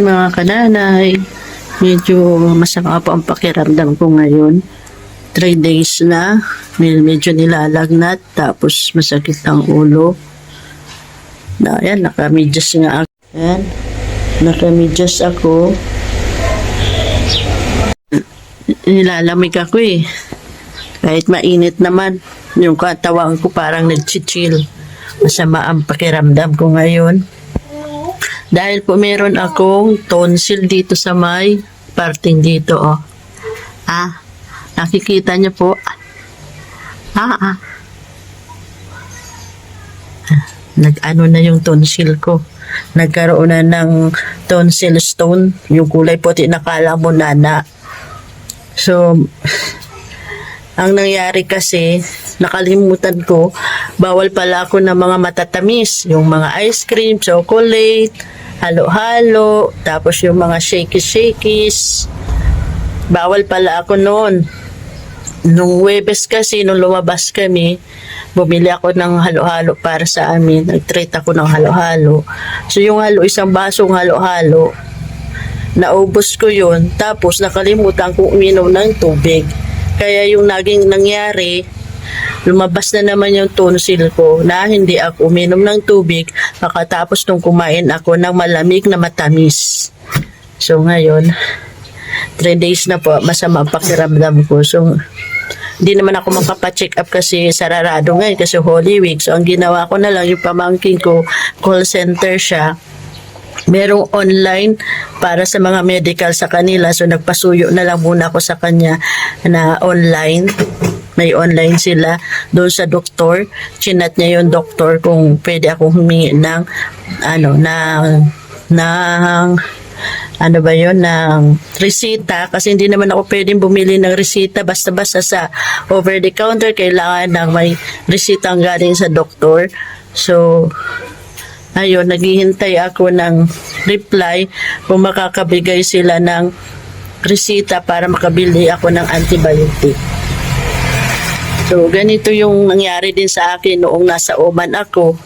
mga kananay. Medyo masama po ang pakiramdam ko ngayon. Three days na. Med- Medyo nilalagnat. Tapos masakit ang ulo. Na, ayan, nakamidyas nga ako. Ayan, nakamidyas ako. Nilalamig ako eh. Kahit mainit naman. Yung katawan ko parang nagchichill. Masama ang pakiramdam ko ngayon. Dahil po meron akong tonsil dito sa may parting dito, oh. Ah, nakikita niyo po. Ah, ah. Ah, Nag-ano na yung tonsil ko. Nagkaroon na ng tonsil stone. Yung kulay puti nakala mo nana. So, ang nangyari kasi, nakalimutan ko, bawal pala ako ng mga matatamis. Yung mga ice cream, chocolate, halo-halo, tapos yung mga shakies-shakies. Bawal pala ako noon. Nung Webes kasi, nung lumabas kami, bumili ako ng halo-halo para sa amin. Nag-treat ako ng halo-halo. So yung halo, isang basong halo-halo, naubos ko yun. Tapos nakalimutan kong uminom ng tubig. Kaya yung naging nangyari, lumabas na naman yung tonsil ko na hindi ako uminom ng tubig makatapos nung kumain ako ng malamig na matamis. So ngayon, 3 days na po, masama ang pakiramdam ko. So, hindi naman ako makapacheck up kasi sararado ngayon kasi Holy Week. So, ang ginawa ko na lang, yung pamangking ko, call center siya, merong online para sa mga medical sa kanila. So, nagpasuyo na lang muna ako sa kanya na online. May online sila doon sa doktor. Chinat niya yung doktor kung pwede akong humingi ng ano, ng, ng ano ba yun, ng resita kasi hindi naman ako pwedeng bumili ng resita basta-basta sa over the counter kailangan ng may resita ang galing sa doktor so ayun, naghihintay ako ng reply kung makakabigay sila ng resita para makabili ako ng antibiotic. So ganito yung nangyari din sa akin noong nasa Oman ako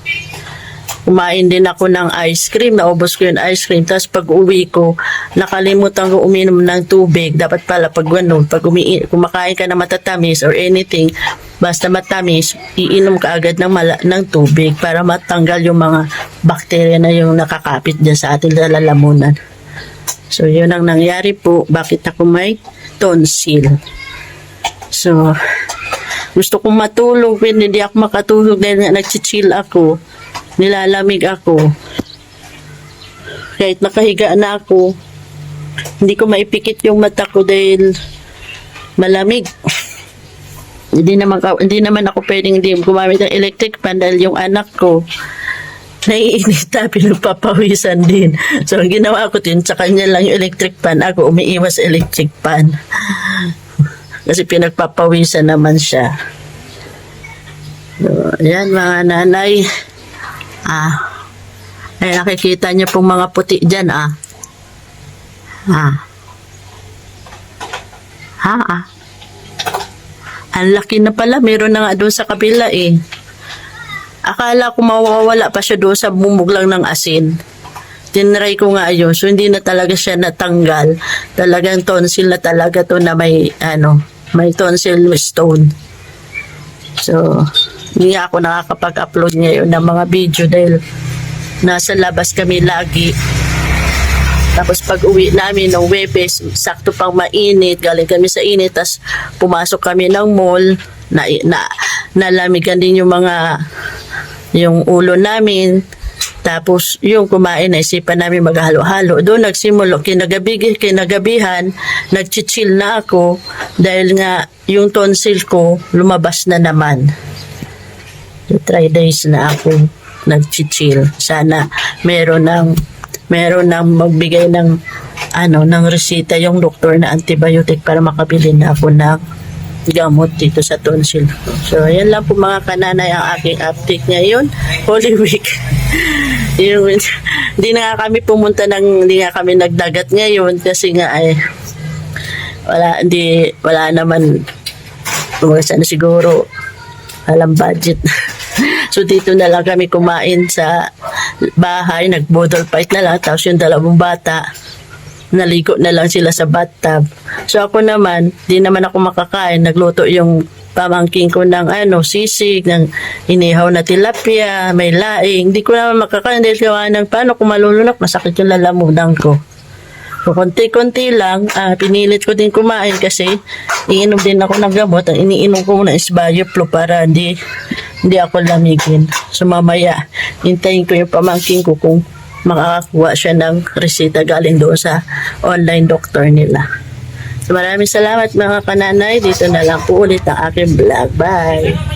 kumain din ako ng ice cream. Naubos ko yung ice cream. Tapos pag uwi ko, nakalimutan ko uminom ng tubig. Dapat pala pag ganun, pag umi- kumakain ka ng matatamis or anything, basta matamis, iinom ka agad ng, mala- ng tubig para matanggal yung mga bakterya na yung nakakapit dyan sa ating lalamunan. So, yun ang nangyari po. Bakit ako may tonsil? So, gusto kong matulog, pero hindi ako makatulog dahil nga nag-chill ako. Nilalamig ako. Kahit nakahiga na ako, hindi ko maipikit yung mata ko dahil malamig. Hindi naman, hindi naman ako pwedeng hindi gumamit ng electric fan dahil yung anak ko naiinita, pinagpapawisan din. So, ang ginawa ko din, sa kanya lang yung electric fan. Ako, umiiwas electric fan. Kasi pinagpapawisan naman siya. So, yan mga nanay. Ah. Ay, nakikita niyo pong mga puti dyan, ah. Ah. Ha, ah. Ang laki na pala. Meron na nga doon sa kabila, eh. Akala ko mawawala pa siya doon sa bumog lang ng asin. Tinry ko nga yun. So, hindi na talaga siya natanggal. Talagang tonsil na talaga to na may, ano, may tonsil stone. So, hindi ako nakakapag-upload ngayon ng mga video dahil nasa labas kami lagi. Tapos pag uwi namin ng Webes, sakto pang mainit, galing kami sa init, tapos pumasok kami ng mall, na, na, nalamigan din yung mga, yung ulo namin, tapos yung kumain, naisipan namin maghalo-halo. Doon nagsimulo, kinagabi, kinagabihan, nagchichill na ako dahil nga yung tonsil ko lumabas na naman. Three days na ako nag-chill. Sana meron ng meron ng magbigay ng ano ng resita yung doktor na antibiotic para makabili na ako ng gamot dito sa tonsil. So, ayan lang po mga kananay ang aking update ngayon. Holy Week. yung, hindi na kami pumunta ng, hindi nga kami nagdagat ngayon kasi nga ay wala, hindi, wala naman, sana siguro, walang budget. so dito na lang kami kumain sa bahay, nag-bodol fight na lang, tapos yung dalawang bata, naligo na lang sila sa bathtub. So ako naman, di naman ako makakain. Nagluto yung pamangking ko ng ano, sisig, ng inihaw na tilapia, may laing. Hindi ko naman makakain dahil gawa ng paano kung malulunok, masakit yung lalamunan ko. So, konti-konti lang, ah, pinilit ko din kumain kasi iinom din ako ng gamot. Ang iniinom ko muna is Bioflu para hindi, hindi ako lamigin. So, mamaya, hintayin ko yung pamangking ko kung makakakuha siya ng resita galing doon sa online doctor nila. So, maraming salamat mga kananay. Dito na lang po ulit ang aking vlog. Bye!